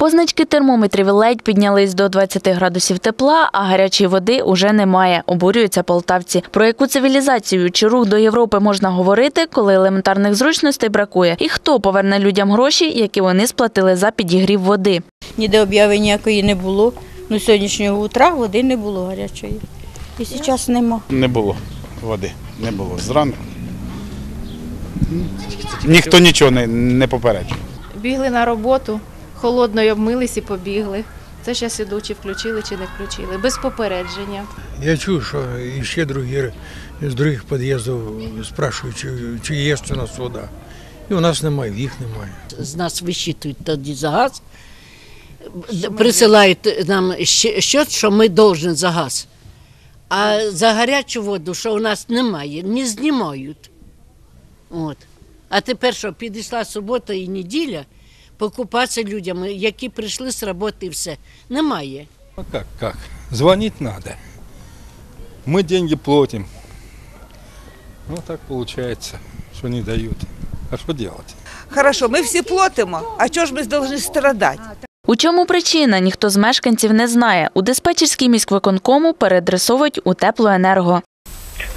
Позначки термометрів ледь піднялись до 20 градусів тепла, а гарячої води уже немає. Обурюються полтавці. Про яку цивілізацію чи рух до Європи можна говорити, коли елементарних зручностей бракує? І хто поверне людям гроші, які вони сплатили за підігрів води? Ніде обяви ніякої не було. Ну, сьогоднішнього утра води не було гарячої. І зараз нема. Не було води, не було зранку. Ніхто нічого не, не попереджував. Бігли на роботу, холодно й обмились і побігли. Це зараз іду, чи включили, чи не включили, без попередження. Я чув, що і ще другі з других під'їздів спрашують, чи, чи є у нас вода. І у нас немає, їх немає. з нас висчитують тоді за газ, присилають нам щ- счет, що ми повинні за газ. А за гарячу воду, що у нас немає, не знімають. От. А тепер що, підійшла субота і неділя, покупатися людям, які прийшли з роботи, і все. Немає. Ну как, как? Звонить надо. Мы деньги платим. Ну так получается, что не дают. А что делать? Хорошо, ми всі платимо, а чого ж ми повинні страдати? У чому причина, ніхто з мешканців не знає. У диспетчерській міськвиконкому переадресовують у теплоенерго.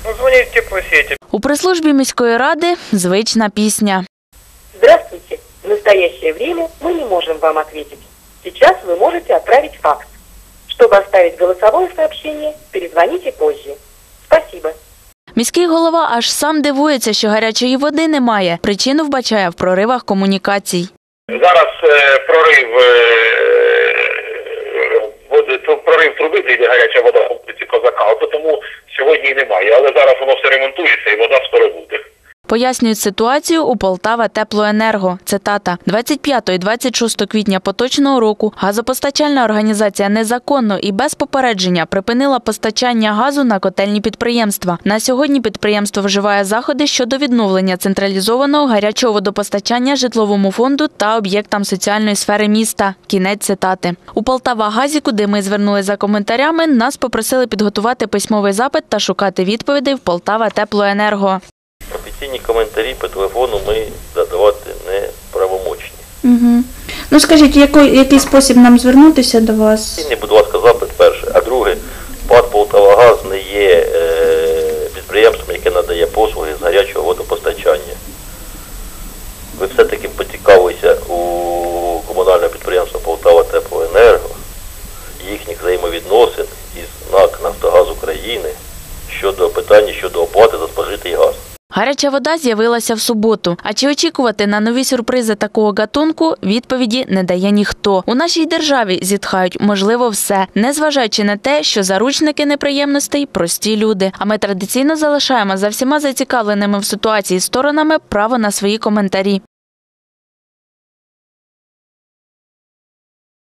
Ну, звонить в теплосети. У прес-службі міської ради звична пісня Здравствуйте. В настоящее время мы не можем вам ответить. Сейчас вы можете отправить факс. Чтобы оставить голосовое сообщение, перезвоните позже. Спасибо. Міський голова аж сам дивується, що гарячої води немає. Причину вбачає в проривах комунікацій. Зараз е, прорив е, води, тру- прорив труби, де йде гаряча вода по вулиці Козака, от тому сьогодні і немає. Але зараз воно все ремонтується і вода скоро буде. Пояснюють ситуацію у Полтава Теплоенерго. Цитата 25 і 26 квітня поточного року газопостачальна організація незаконно і без попередження припинила постачання газу на котельні підприємства. На сьогодні підприємство вживає заходи щодо відновлення централізованого гарячого водопостачання житловому фонду та об'єктам соціальної сфери міста. Кінець цитати у Полтава Газі, куди ми звернули за коментарями, нас попросили підготувати письмовий запит та шукати відповідей в Полтава Теплоенерго. Офіційні коментарі по телефону ми задавати не правомочні. Угу. Ну скажіть, який, який спосіб нам звернутися до вас? Будь ласка, запит перше. А друге, ПАД «Полтавагаз» не є е, підприємством, яке надає послуги з гарячого водопостачання. Ви все-таки поцікавилися у комунального підприємства Полтава Теплоенерго, їхніх взаємовідносин із НАК «Нафтогаз України» щодо питання щодо оплати за спожитий газ. Гаряча вода з'явилася в суботу. А чи очікувати на нові сюрпризи такого гатунку? Відповіді не дає ніхто. У нашій державі зітхають можливо все, незважаючи на те, що заручники неприємностей прості люди. А ми традиційно залишаємо за всіма зацікавленими в ситуації сторонами право на свої коментарі.